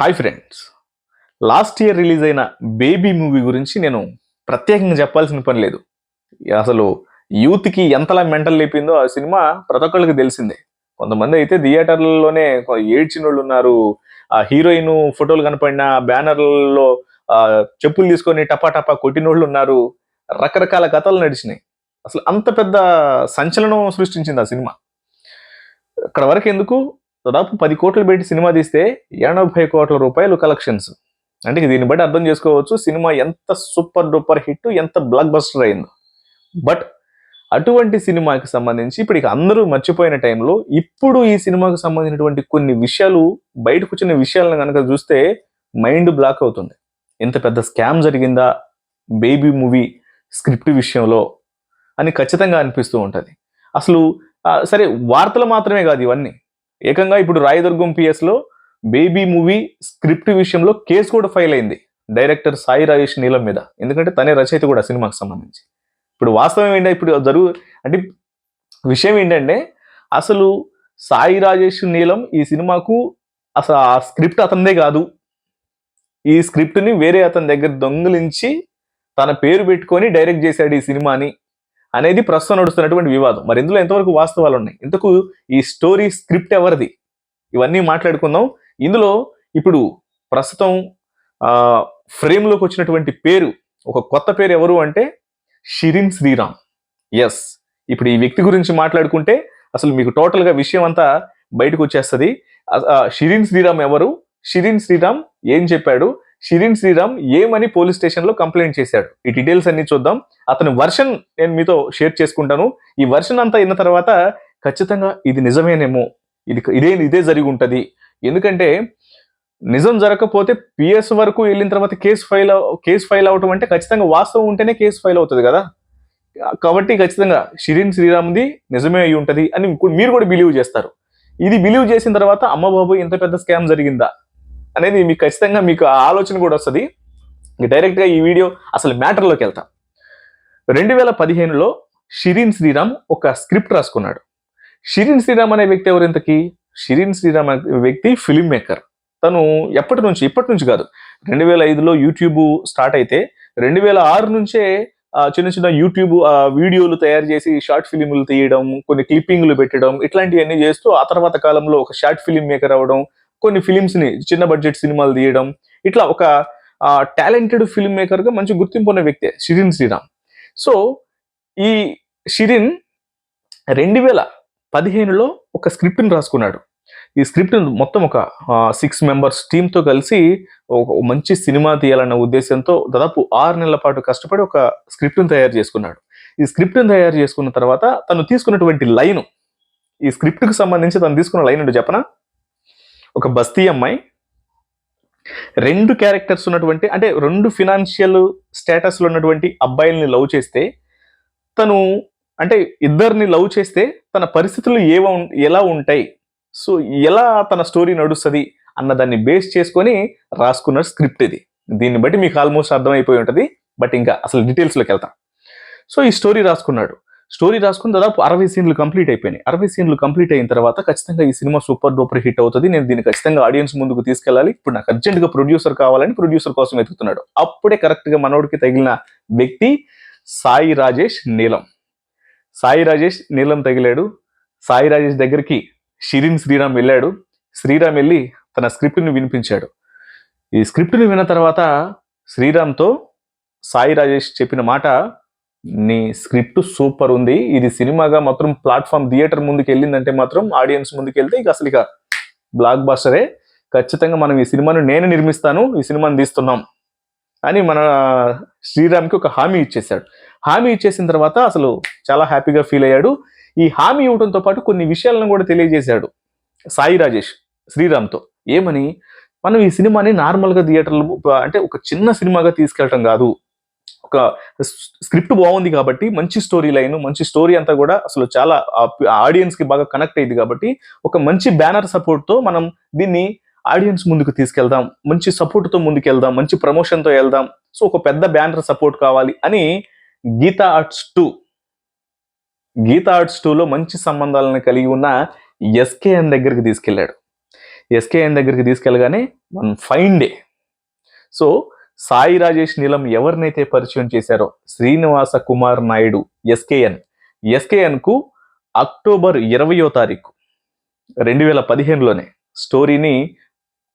Hi friends last year release అయిన baby movie గురించి నేను ప్రత్యేకంగా చెప్పాల్సిన పని లేదు. అసలు యూత్కి ఎంతలా మెంటల్ లేపిందో ఆ సినిమా ప్రతి ఒక్కళ్ళకి తెలిసిందే. కొంతమంది అయితే థియేటర్లలోనే ఏడ్చిన వాళ్ళు ఉన్నారు. ఆ హీరోయిన్ ఫోటోలు కనపడిన బ్యానర్లలో చెప్పులు తీసుకొని టపా టపా కొట్టిన వాళ్ళు ఉన్నారు. రకరకాల కథలు నడిచినాయి. అసలు అంత పెద్ద సంచలనం సృష్టించింది ఆ సినిమా. అక్కడ వరకు ఎందుకు? దాదాపు పది కోట్లు పెట్టి సినిమా తీస్తే ఎనభై కోట్ల రూపాయలు కలెక్షన్స్ అంటే దీన్ని బట్టి అర్థం చేసుకోవచ్చు సినిమా ఎంత సూపర్ డూపర్ హిట్ ఎంత బ్లాక్ బస్టర్ అయిందో. బట్ అటువంటి సినిమాకి సంబంధించి ఇప్పటికి అందరూ మర్చిపోయిన టైంలో ఇప్పుడు ఈ సినిమాకి సంబంధించినటువంటి కొన్ని విషయాలు బయటకు వచ్చిన విషయాలను కనుక చూస్తే మైండ్ బ్లాక్ అవుతుంది. ఇంత పెద్ద స్కామ్ జరిగిందా? బేబీ మూవీ స్క్రిప్ట్ విషయంలో అని ఖచ్చితంగా అనిపిస్తూ ఉంటుంది. అసలు సరే వార్తలు మాత్రమే కాదు ఇవన్నీ. ఏకంగా ఇప్పుడు రాయదుర్గం పిఎస్లో బేబీ మూవీ స్క్రిప్ట్ విషయంలో కేసు కూడా ఫైల్ అయింది. డైరెక్టర్ సాయి రాజేష్ నీలం మీద. ఎందుకంటే తనే రచయిత కూడా సినిమాకి సంబంధించి. ఇప్పుడు వాస్తవం ఏంటంటే ఇప్పుడు జరుగు అంటే విషయం ఏంటంటే అసలు సాయి రాజేష్ నీలం ఈ సినిమాకు అసలు ఆ స్క్రిప్ట్ అతనిదే కాదు. ఈ స్క్రిప్ట్ని వేరే అతని దగ్గర దొంగిలించి తన పేరు పెట్టుకొని డైరెక్ట్ చేశాడు ఈ సినిమాని. అనేది ప్రస్తుతం నడుస్తున్నటువంటి వివాదం. మరి ఇందులో ఎంతవరకు వాస్తవాలు ఉన్నాయి? ఇంతకు ఈ స్టోరీ స్క్రిప్ట్ ఎవరిది? ఇవన్నీ మాట్లాడుకుందాం. ఇందులో ఇప్పుడు ప్రస్తుతం ఫ్రేమ్లోకి వచ్చినటువంటి పేరు ఒక కొత్త పేరు ఎవరు అంటే షిరిన్ శ్రీరామ్. ఎస్ ఇప్పుడు ఈ వ్యక్తి గురించి మాట్లాడుకుంటే అసలు మీకు టోటల్గా విషయం అంతా బయటకు వచ్చేస్తుంది. షిరిన్ శ్రీరామ్ ఎవరు? షిరిన్ శ్రీరామ్ ఏం చెప్పాడు? షిరిన్ శ్రీరామ్ ఏమని పోలీస్ స్టేషన్లో కంప్లైంట్ చేశాడు? ఈ డీటెయిల్స్ అన్ని చూద్దాం. అతని వర్షన్ నేను మీతో షేర్ చేసుకుంటాను. ఈ వర్షన్ అంతా అయిన తర్వాత ఖచ్చితంగా ఇది నిజమేనేమో. ఇది ఇదే ఇదే జరిగి ఉంటుంది. ఎందుకంటే నిజం జరగకపోతే పిఎస్ వరకు వెళ్ళిన తర్వాత కేసు ఫైల్ కేసు ఫైల్ అవటం అంటే ఖచ్చితంగా వాస్తవం ఉంటేనే కేసు ఫైల్ అవుతుంది కదా. కాబట్టి ఖచ్చితంగా షిరిన్ శ్రీరామ్ది నిజమే అయి ఉంటుంది అని మీరు కూడా బిలీవ్ చేస్తారు. ఇది బిలీవ్ చేసిన తర్వాత అమ్మ బాబు ఇంత పెద్ద స్కామ్ జరిగిందా? అనేది మీకు ఖచ్చితంగా మీకు ఆ ఆలోచన కూడా వస్తుంది. డైరెక్ట్గా ఈ వీడియో అసలు మ్యాటర్లోకి వెళ్తాం. రెండు వేల పదిహేనులో షిరీన్ శ్రీరామ్ ఒక స్క్రిప్ట్ రాసుకున్నాడు. షిరీన్ శ్రీరామ్ అనే వ్యక్తి ఎవరు ఇంతకి? శ్రీరామ్ అనే వ్యక్తి ఫిలిం మేకర్ తను ఎప్పటి నుంచి? ఇప్పటి నుంచి కాదు. రెండు వేల ఐదులో యూట్యూబ్ స్టార్ట్ అయితే రెండు వేల ఆరు నుంచే చిన్న చిన్న యూట్యూబ్ వీడియోలు తయారు చేసి షార్ట్ ఫిలింలు తీయడం కొన్ని క్లిప్పింగ్లు పెట్టడం ఇట్లాంటివన్నీ చేస్తూ ఆ తర్వాత కాలంలో ఒక షార్ట్ ఫిలిం మేకర్ అవ్వడం కొన్ని ఫిలిమ్స్ని చిన్న బడ్జెట్ సినిమాలు తీయడం ఇట్లా ఒక టాలెంటెడ్ ఫిల్మ్ మేకర్గా మంచి గుర్తింపు ఉన్న వ్యక్తే షిరిన్ శ్రీరామ్. సో ఈ షిరిన్ రెండు వేల పదిహేనులో ఒక స్క్రిప్ట్ని రాసుకున్నాడు. ఈ స్క్రిప్ట్ మొత్తం ఒక సిక్స్ మెంబర్స్ టీంతో కలిసి ఒక మంచి సినిమా తీయాలన్న ఉద్దేశంతో దాదాపు ఆరు నెలల పాటు కష్టపడి ఒక స్క్రిప్ట్ని తయారు చేసుకున్నాడు. ఈ స్క్రిప్ట్ని తయారు చేసుకున్న తర్వాత తను తీసుకున్నటువంటి లైను ఈ స్క్రిప్ట్కి సంబంధించి తను తీసుకున్న లైన్ ఏంటో చెప్పనా? ఒక బస్తీ అమ్మాయి రెండు క్యారెక్టర్స్ ఉన్నటువంటి అంటే రెండు ఫినాన్షియల్ స్టేటస్లో ఉన్నటువంటి అబ్బాయిల్ని లవ్ చేస్తే తను అంటే ఇద్దరిని లవ్ చేస్తే తన పరిస్థితులు ఏవ ఎలా ఉంటాయి? సో ఎలా తన స్టోరీ నడుస్తుంది అన్న దాన్ని బేస్ చేసుకొని రాసుకున్న స్క్రిప్ట్ ఇది. దీన్ని బట్టి మీకు ఆల్మోస్ట్ అర్థమైపోయి ఉంటుంది బట్ ఇంకా అసలు డీటెయిల్స్లోకి వెళ్తాం. సో ఈ స్టోరీ రాసుకున్నాడు. స్టోరీ రాసుకుని దాదాపు అరవై సీన్లు కంప్లీట్ అయిపోయినాయి. అరవై సీన్లు కంప్లీట్ అయిన తర్వాత ఖచ్చితంగా ఈ సినిమా సూపర్ డూపర్ హిట్ అవుతుంది. నేను దీన్ని ఖచ్చితంగా ఆడియన్స్ ముందుకు తీసుకెళ్ళాలి. ఇప్పుడు నాకు అర్జెంట్గా ప్రొడ్యూసర్ కావాలని ప్రొడ్యూసర్ కోసం వెతుకుతున్నాడు. అప్పుడే కరెక్ట్గా మనోడికి తగిలిన వ్యక్తి సాయి రాజేష్ నీలం. సాయి రాజేష్ నీలం తగిలాడు. సాయి రాజేష్ దగ్గరికి షిరిన్ శ్రీరామ్ వెళ్ళాడు. శ్రీరామ్ వెళ్ళి తన స్క్రిప్ట్ని వినిపించాడు. ఈ స్క్రిప్ట్ని విన్న తర్వాత శ్రీరామ్తో సాయి రాజేష్ చెప్పిన మాట నీ స్క్రిప్ట్ సూపర్ ఉంది. ఇది సినిమాగా మాత్రం ప్లాట్ఫామ్ థియేటర్ ముందుకు వెళ్ళిందంటే మాత్రం ఆడియన్స్ ముందుకు వెళ్తే ఇక అసలు ఇక బ్లాక్ బాస్టరే. ఖచ్చితంగా మనం ఈ సినిమాను నేను నిర్మిస్తాను ఈ సినిమాని తీస్తున్నాం అని మన శ్రీరామ్కి ఒక హామీ ఇచ్చేశాడు. హామీ ఇచ్చేసిన తర్వాత అసలు చాలా హ్యాపీగా ఫీల్ అయ్యాడు. ఈ హామీ ఇవ్వడంతో పాటు కొన్ని విషయాలను కూడా తెలియజేశాడు సాయి రాజేష్ శ్రీరామ్తో. ఏమని? మనం ఈ సినిమాని నార్మల్గా థియేటర్లు అంటే ఒక చిన్న సినిమాగా తీసుకెళ్ళటం కాదు. ఒక స్క్రిప్ట్ బాగుంది కాబట్టి మంచి స్టోరీ లైన్ మంచి స్టోరీ అంతా కూడా అసలు చాలా ఆడియన్స్కి బాగా కనెక్ట్ అయ్యింది కాబట్టి ఒక మంచి బ్యానర్ సపోర్ట్తో మనం దీన్ని ఆడియన్స్ ముందుకు తీసుకెళ్దాం మంచి సపోర్ట్తో ముందుకెళ్దాం మంచి ప్రమోషన్తో వెళ్దాం. సో ఒక పెద్ద బ్యానర్ సపోర్ట్ కావాలి అని Geetha arts two Geetha arts టూలో మంచి సంబంధాలను కలిగి ఉన్న ఎస్కేఎన్ దగ్గరికి తీసుకెళ్ళాడు. ఎస్కేఎన్ దగ్గరికి తీసుకెళ్ళగానే one fine day so Sai Rajesh Neelam ఎవరినైతే పరిచయం చేశారో శ్రీనివాస కుమార్ నాయుడు ఎస్కేఎన్. ఎస్కేఎన్కు అక్టోబర్ ఇరవయో తారీఖు రెండు వేల పదిహేనులోనే. స్టోరీని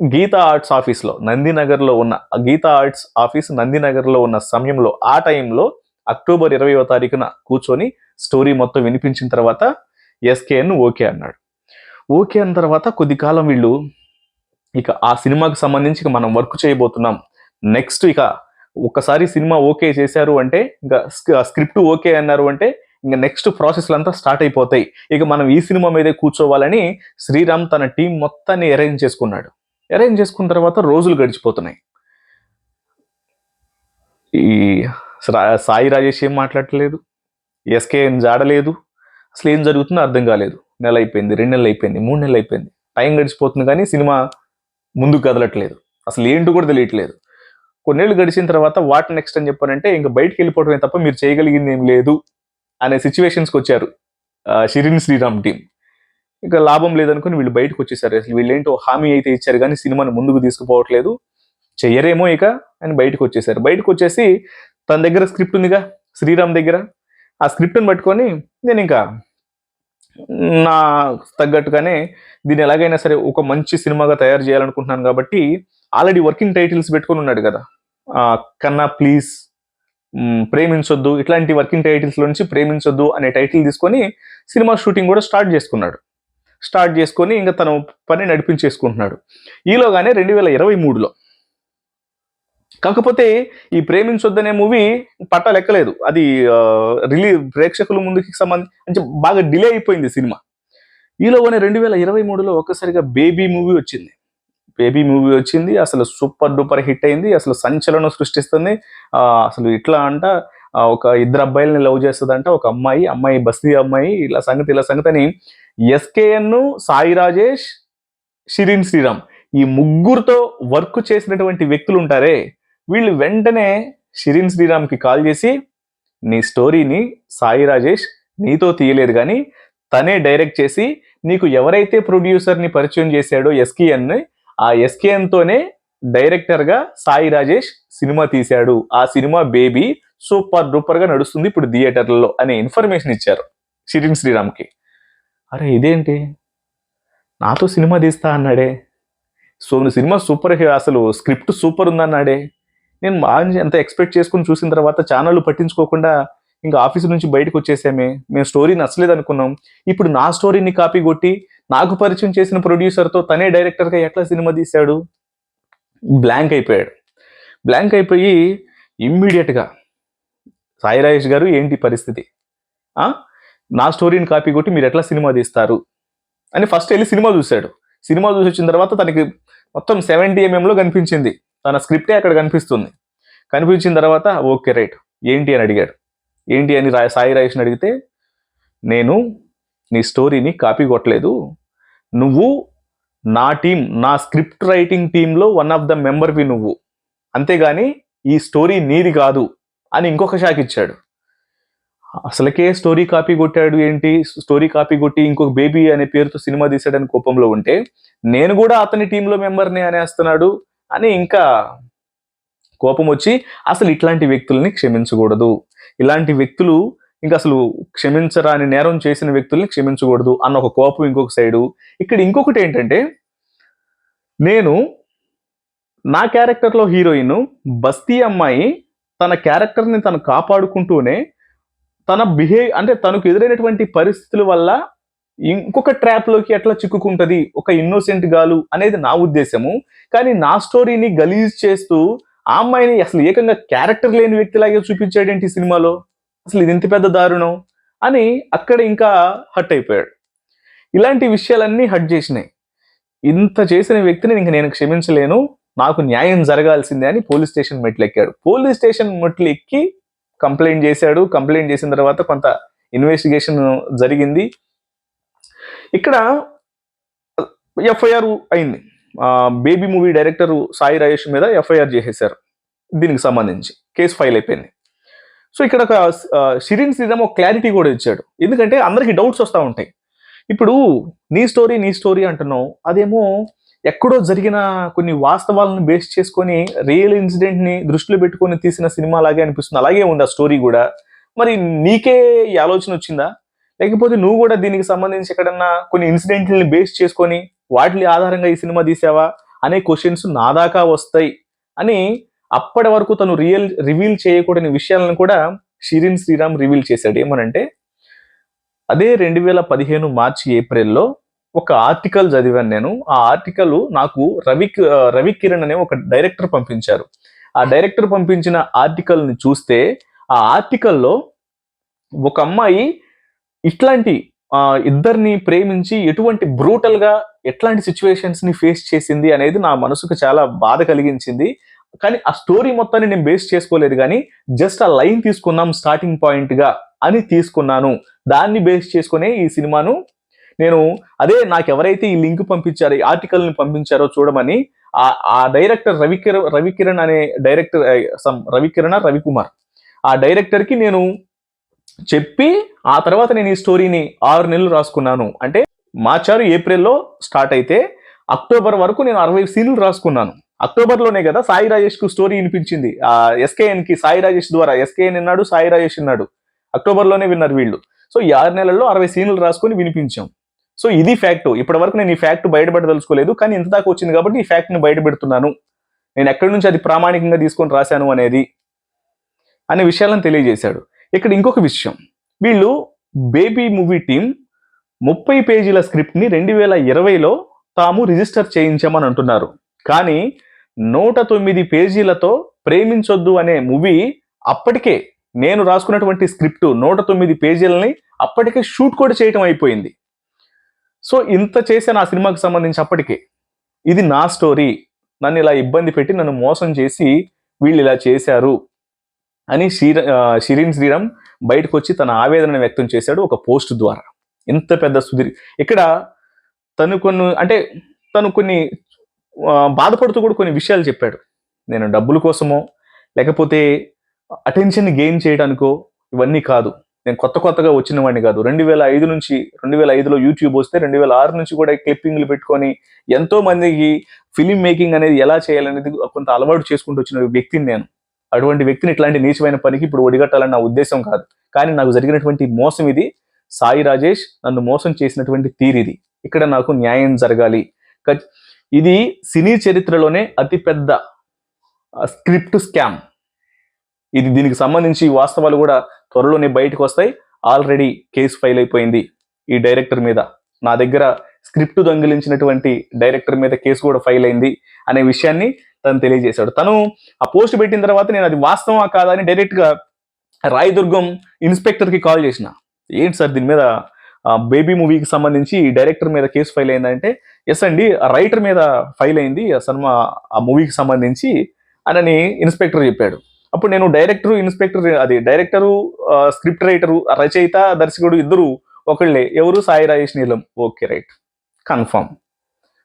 గీతా ఆర్ట్స్ ఆఫీస్లో నందినగర్లో ఉన్న గీతా ఆర్ట్స్ ఆఫీస్ నందినగర్లో ఉన్న సమయంలో ఆ టైంలో అక్టోబర్ ఇరవయో తారీఖున కూర్చొని స్టోరీ మొత్తం వినిపించిన తర్వాత ఎస్కేఎన్ ఓకే అన్నాడు. ఓకే అన్న తర్వాత కొద్ది కాలం వీళ్ళు ఇక ఆ సినిమాకు సంబంధించి మనం వర్క్ చేయబోతున్నాం. నెక్స్ట్ ఇక ఒక్కసారి సినిమా ఓకే చేశారు అంటే ఇంకా స్క్రిప్ట్ ఓకే అన్నారు అంటే ఇంకా నెక్స్ట్ ప్రాసెస్లు అంతా స్టార్ట్ అయిపోతాయి. ఇక మనం ఈ సినిమా మీదే కూర్చోవాలని శ్రీరామ్ తన టీం మొత్తాన్ని అరేంజ్ చేసుకున్నాడు. అరేంజ్ చేసుకున్న తర్వాత రోజులు గడిచిపోతున్నాయి. ఈ సాయి రాజేష్ ఏం మాట్లాడట్లేదు? ఎస్కే ఏం జాడలేదు? అసలు ఏం జరుగుతుందో అర్థం కాలేదు. నెల అయిపోయింది రెండు నెలలు అయిపోయింది మూడు నెలలు అయిపోయింది. టైం గడిచిపోతుంది కానీ సినిమా ముందుకు కదలట్లేదు. అసలు ఏంటో కూడా తెలియట్లేదు. కొన్నేళ్ళు గడిచిన తర్వాత వాట్ నెక్స్ట్ అని చెప్పారంటే ఇంకా బయటకు వెళ్ళిపోవడమే తప్ప మీరు చేయగలిగింది ఏం లేదు అనే సిచ్యువేషన్స్కి వచ్చారు. షిరిన్ శ్రీరామ్ టీం ఇంకా లాభం లేదనుకుని వీళ్ళు బయటకు వచ్చేసారు. అసలు వీళ్ళేంటో హామీ అయితే ఇచ్చారు కానీ సినిమాని ముందుకు తీసుకుపోవట్లేదు. చెయ్యరేమో ఇక అని బయటకు వచ్చేసారు. బయటకు వచ్చేసి తన దగ్గర స్క్రిప్ట్ ఉందిగా శ్రీరామ్ దగ్గర. ఆ స్క్రిప్ట్ని పట్టుకొని నేను ఇంకా నా తగ్గట్టుగానే దీన్ని ఎలాగైనా సరే ఒక మంచి సినిమాగా తయారు చేయాలనుకుంటున్నాను కాబట్టి ఆల్రెడీ వర్కింగ్ టైటిల్స్ పెట్టుకొని ఉన్నాడు కదా. కన్నా ప్లీజ్ ప్రేమించొద్దు. ఇట్లాంటి వర్కింగ్ టైటిల్స్లో నుంచి ప్రేమించొద్దు అనే టైటిల్ తీసుకొని సినిమా షూటింగ్ కూడా స్టార్ట్ చేసుకున్నాడు. స్టార్ట్ చేసుకొని ఇంకా తన పని నడిపించేసుకుంటున్నాడు. ఈలోగానే రెండు వేల ఇరవై మూడులో. కాకపోతే ఈ ప్రేమించొద్దనే మూవీ పట్టా లెక్కలేదు. అది రిలీజ్ ప్రేక్షకుల ముందుకి సంబంధించి అంటే బాగా డిలే అయిపోయింది సినిమా. ఈలోగానే రెండు వేల ఇరవై మూడులో ఒక్కసారిగా బేబీ మూవీ వచ్చింది. బేబీ మూవీ వచ్చింది అసలు సూపర్ డూపర్ హిట్ అయింది అసలు సంచలనం సృష్టిస్తుంది. అసలు ఇట్లా అంట ఒక ఇద్దరు అబ్బాయిలని లవ్ చేస్తుందంట ఒక అమ్మాయి అమ్మాయి బస్తీ అమ్మాయి ఇలా సంగతి ఇలా సంగతి అని ఎస్కేఎన్ సాయి రాజేష్ షిరిన్ శ్రీరామ్ ఈ ముగ్గురుతో వర్క్ చేసినటువంటి వ్యక్తులు ఉంటారే. వీళ్ళు వెంటనే షిరిన్ శ్రీరామ్కి కాల్ చేసి నీ స్టోరీని సాయి రాజేష్ నీతో తీయలేదు కానీ తనే డైరెక్ట్ చేసి నీకు ఎవరైతే ప్రొడ్యూసర్ని పరిచయం చేశాడో ఎస్కేఎన్ని ఆ ఎస్కేఎన్ తోనే డైరెక్టర్గా సాయి రాజేష్ సినిమా తీశాడు. ఆ సినిమా బేబీ సూపర్ డూపర్గా నడుస్తుంది ఇప్పుడు థియేటర్లలో అనే ఇన్ఫర్మేషన్ ఇచ్చారు షిరిన్ శ్రీరామ్కి. అరే ఇదేంటి? నాతో సినిమా తీస్తా అన్నాడే. సో సినిమా సూపర్ హి- అసలు స్క్రిప్ట్ సూపర్ ఉందన్నాడే. నేను బాగా ఎంత ఎక్స్పెక్ట్ చేసుకుని చూసిన తర్వాత ఛానళ్ళు పట్టించుకోకుండా ఇంకా ఆఫీస్ నుంచి బయటకు వచ్చేసామే. మేము స్టోరీ నచ్చలేదు అనుకున్నాం ఇప్పుడు నా స్టోరీని కాపీ కొట్టి నాకు పరిచయం చేసిన ప్రొడ్యూసర్తో తనే డైరెక్టర్గా ఎట్లా సినిమా తీశాడు? బ్లాంక్ అయిపోయాడు. బ్లాంక్ అయిపోయి ఇమ్మీడియట్గా సాయి రాజేష్ గారు ఏంటి పరిస్థితి? నా స్టోరీని కాపీ కొట్టి మీరు ఎట్లా సినిమా తీస్తారు? అని ఫస్ట్ వెళ్ళి సినిమా చూశాడు. సినిమా చూసి వచ్చిన తర్వాత తనకి మొత్తం సెవెంటీ ఎంఎంలో కనిపించింది. తన స్క్రిప్టే అక్కడ కనిపిస్తుంది. కనిపించిన తర్వాత ఓకే రైట్. ఏంటి అని అడిగాడు. ఏంటి అని రా సాయి రాజేష్ని అడిగితే నేను నీ స్టోరీని కాపీ కొట్టలేదు. నువ్వు నా టీం నా స్క్రిప్ట్ రైటింగ్ టీంలో వన్ ఆఫ్ ద మెంబర్వి నువ్వు. అంతేగాని ఈ స్టోరీ నీది కాదు అని ఇంకొక షాక్ ఇచ్చాడు. అసలకే స్టోరీ కాపీ కొట్టాడు ఏంటి? స్టోరీ కాపీ కొట్టి ఇంకొక బేబీ అనే పేరుతో సినిమా తీసాడని కోపంలో ఉంటే నేను కూడా అతని టీంలో మెంబర్ని అనేస్తున్నాడు అని ఇంకా కోపం వచ్చి అసలు ఇట్లాంటి వ్యక్తుల్ని క్షమించకూడదు. ఇలాంటి వ్యక్తులు ఇంకా అసలు క్షమించరాని నేరం చేసిన వ్యక్తుల్ని క్షమించకూడదు అన్న ఒక కోపం ఇంకొక సైడు. ఇక్కడ ఇంకొకటి ఏంటంటే నేను నా క్యారెక్టర్లో హీరోయిన్ బస్తీ అమ్మాయి తన క్యారెక్టర్ని తను కాపాడుకుంటూనే తన బిహేవ్ అంటే తనకు ఎదురైనటువంటి పరిస్థితుల వల్ల ఇంకొక ట్రాప్లోకి ఎట్లా చిక్కుకుంటది? ఒక ఇన్నోసెంట్ గాలు అనేది నా ఉద్దేశము. కానీ నా స్టోరీని గలీజ్ చేస్తూ ఆ అమ్మాయిని అసలు ఏకంగా క్యారెక్టర్ లేని వ్యక్తిలాగే చూపించాడేంటి సినిమాలో? అసలు ఇది ఇంత పెద్ద దారుణం అని అక్కడ ఇంకా హట్ అయిపోయాడు. ఇలాంటి విషయాలన్నీ హట్ చేసినాయి. ఇంత చేసిన వ్యక్తిని ఇంక నేను క్షమించలేను నాకు న్యాయం జరగాల్సిందే అని పోలీస్ స్టేషన్ మెట్లు ఎక్కాడు పోలీస్ స్టేషన్ మెట్లు ఎక్కి కంప్లైంట్ చేశాడు. కంప్లైంట్ చేసిన తర్వాత కొంత ఇన్వెస్టిగేషన్ జరిగింది. ఇక్కడ ఎఫ్ఐఆర్ అయింది. Baby movie director Sai Rajesh మీద ఎఫ్ఐఆర్ చేసేశారు. దీనికి సంబంధించి కేసు ఫైల్ అయిపోయింది. సో ఇక్కడ ఒక ఆ, షిరిన్ శ్రీరామ్ ఒక క్లారిటీ కూడా ఇచ్చాడు. ఎందుకంటే అందరికీ డౌట్స్ వస్తూ ఉంటాయి. ఇప్పుడు నీ స్టోరీ నీ స్టోరీ అంటున్నావు. అదేమో ఎక్కడో జరిగిన కొన్ని వాస్తవాలను బేస్ చేసుకొని రియల్ ఇన్సిడెంట్ని దృష్టిలో పెట్టుకొని తీసిన సినిమా లాగే అనిపిస్తుంది. అలాగే ఉంది ఆ స్టోరీ కూడా. మరి నీకే ఈ ఆలోచన వచ్చిందా? లేకపోతే నువ్వు కూడా దీనికి సంబంధించి ఎక్కడన్నా కొన్ని ఇన్సిడెంట్లని బేస్ చేసుకొని వాటి ఆధారంగా ఈ సినిమా తీసావా? అనే క్వశ్చన్స్ నా దాకా వస్తాయి. అని అప్పటి వరకు తను రియల్ రివీల్ చేయకూడని విషయాలను కూడా షిరిన్ శ్రీరామ్ రివీల్ చేశాడు. ఏమనంటే అదే రెండు వేల పదిహేను మార్చి ఏప్రిల్లో ఒక ఆర్టికల్ చదివాను నేను. ఆ ఆర్టికల్ నాకు రవి రవి కిరణ్ అనే ఒక డైరెక్టర్ పంపించారు. ఆ డైరెక్టర్ పంపించిన ఆర్టికల్ని చూస్తే ఆ ఆర్టికల్లో ఒక అమ్మాయి ఇట్లాంటి ఇద్దరిని ప్రేమించి ఎటువంటి బ్రూటల్గా ఎట్లాంటి సిచ్యువేషన్స్ని ఫేస్ చేసింది అనేది నా మనసుకు చాలా బాధ కలిగించింది. కానీ ఆ స్టోరీ మొత్తాన్ని నేను బేస్ చేసుకోలేదు కానీ జస్ట్ ఆ లైన్ తీసుకున్నాం స్టార్టింగ్ పాయింట్గా అని తీసుకున్నాను. దాన్ని బేస్ చేసుకునే ఈ సినిమాను నేను అదే నాకు ఎవరైతే ఈ లింక్ పంపించారో ఈ ఆర్టికల్ని పంపించారో చూడమని ఆ ఆ డైరెక్టర్ రవికిరణ్ రవికిరణ్ అనే డైరెక్టర్ సమ్ రవికిరణ రవికుమార్. ఆ డైరెక్టర్కి నేను చెప్పి ఆ తర్వాత నేను ఈ స్టోరీని ఆరు నెలలు రాసుకున్నాను. అంటే మార్చారు ఏప్రిల్లో స్టార్ట్ అయితే అక్టోబర్ వరకు నేను అరవై సీన్లు రాసుకున్నాను. అక్టోబర్లోనే కదా సాయి రాజేష్కు స్టోరీ వినిపించింది. ఆ ఎస్కేఎన్కి సాయి రాజేష్ ద్వారా. ఎస్కేఎన్ విన్నాడు సాయి రాజేష్ విన్నాడు. అక్టోబర్లోనే విన్నారు వీళ్ళు. సో ఈ ఆరు నెలల్లో అరవై సీన్లు రాసుకొని వినిపించాం. సో ఇది ఫ్యాక్ట్. ఇప్పటి వరకు నేను ఈ ఫ్యాక్ట్ బయటపెట్టదలుచుకోలేదు కానీ ఇంత దాకా వచ్చింది కాబట్టి ఈ ఫ్యాక్ట్ని బయట పెడుతున్నాను నేను ఎక్కడి నుంచి అది ప్రామాణికంగా తీసుకొని రాశాను అనేది అనే విషయాలను తెలియజేశాడు. ఇక్కడ ఇంకొక విషయం. వీళ్ళు బేబీ మూవీ టీం ముప్పై పేజీల స్క్రిప్ట్ని రెండు వేల ఇరవైలో తాము రిజిస్టర్ చేయించామని అంటున్నారు. కానీ నూట తొమ్మిది పేజీలతో ప్రేమించొద్దు అనే మూవీ అప్పటికే నేను రాసుకున్నటువంటి స్క్రిప్ట్ నూట తొమ్మిది పేజీలని అప్పటికే షూట్ కూడా చేయటం అయిపోయింది. సో ఇంత చేశాను ఆ సినిమాకి సంబంధించి అప్పటికే ఇది నా స్టోరీ నన్ను ఇలా ఇబ్బంది పెట్టి నన్ను మోసం చేసి వీళ్ళు ఇలా చేశారు అని శ్రీర ఆ, శ్రీరామ్ బయటకు వచ్చి తన ఆవేదనను వ్యక్తం చేశాడు ఒక పోస్ట్ ద్వారా. ఇంత పెద్ద సుధీర్ ఇక్కడ తను కొన్ని అంటే తను కొన్ని బాధపడుతూ కూడా కొన్ని విషయాలు చెప్పాడు. నేను డబ్బుల కోసమో లేకపోతే అటెన్షన్ గెయిన్ చేయడానికో ఇవన్నీ కాదు. నేను కొత్త కొత్తగా వచ్చిన వాడిని కాదు. రెండు వేల ఐదు నుంచి రెండు వేల ఐదులో యూట్యూబ్ వస్తే రెండు వేల ఆరు నుంచి కూడా క్లిప్పింగ్లు పెట్టుకొని ఎంతో మందికి ఫిలిం మేకింగ్ అనేది ఎలా చేయాలనేది కొంత అలవాటు చేసుకుంటూ వచ్చిన వ్యక్తిని నేను. అటువంటి వ్యక్తిని ఇట్లాంటి నీచమైన పనికి ఇప్పుడు ఒడిగట్టాలని నా ఉద్దేశం కాదు. కానీ నాకు జరిగినటువంటి మోసం ఇది. సాయి రాజేష్ నన్ను మోసం చేసినటువంటి తీరిది ఇక్కడ నాకు న్యాయం జరగాలి. ఇది సినీ చరిత్రలోనే అతిపెద్ద స్క్రిప్ట్ స్కామ్. ఇది దీనికి సంబంధించి వాస్తవాలు కూడా త్వరలోనే బయటకు వస్తాయి. ఆల్రెడీ కేసు ఫైల్ అయిపోయింది ఈ డైరెక్టర్ మీద. నా దగ్గర స్క్రిప్ట్ దొంగిలించినటువంటి డైరెక్టర్ మీద కేసు కూడా ఫైల్ అయింది అనే విషయాన్ని తను తెలియజేశాడు. తను ఆ పోస్ట్ పెట్టిన తర్వాత నేను అది వాస్తవమా కాదా అని డైరెక్ట్గా రాయదుర్గం ఇన్స్పెక్టర్కి కాల్ చేసిన. ఏంటి సార్ దీని మీద బేబీ మూవీకి సంబంధించి డైరెక్టర్ మీద కేసు ఫైల్ అయిందంటే ఎస్ అండి రైటర్ మీద ఫైల్ అయింది ఆ సినిమా ఆ మూవీకి సంబంధించి అని ఇన్స్పెక్టర్ చెప్పాడు. అప్పుడు నేను డైరెక్టర్ ఇన్స్పెక్టర్ అది డైరెక్టరు స్క్రిప్ట్ రైటరు రచయిత దర్శకుడు ఇద్దరు ఒకళ్ళే. ఎవరు? సాయి రాజేష్ నీలం. Okay right. కన్ఫర్మ్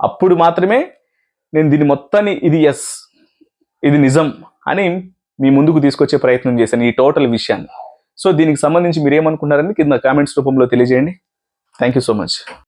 అప్పుడు మాత్రమే నేను దీని మొత్తాన్ని ఇది ఎస్ ఇది నిజం అని మీ ముందుకు తీసుకొచ్చే ప్రయత్నం చేశాను ఈ టోటల్ విషయాన్ని. సో దీనికి సంబంధించి మీరు ఏమనుకున్నారని కింద కామెంట్స్ రూపంలో తెలియజేయండి. Thank you so much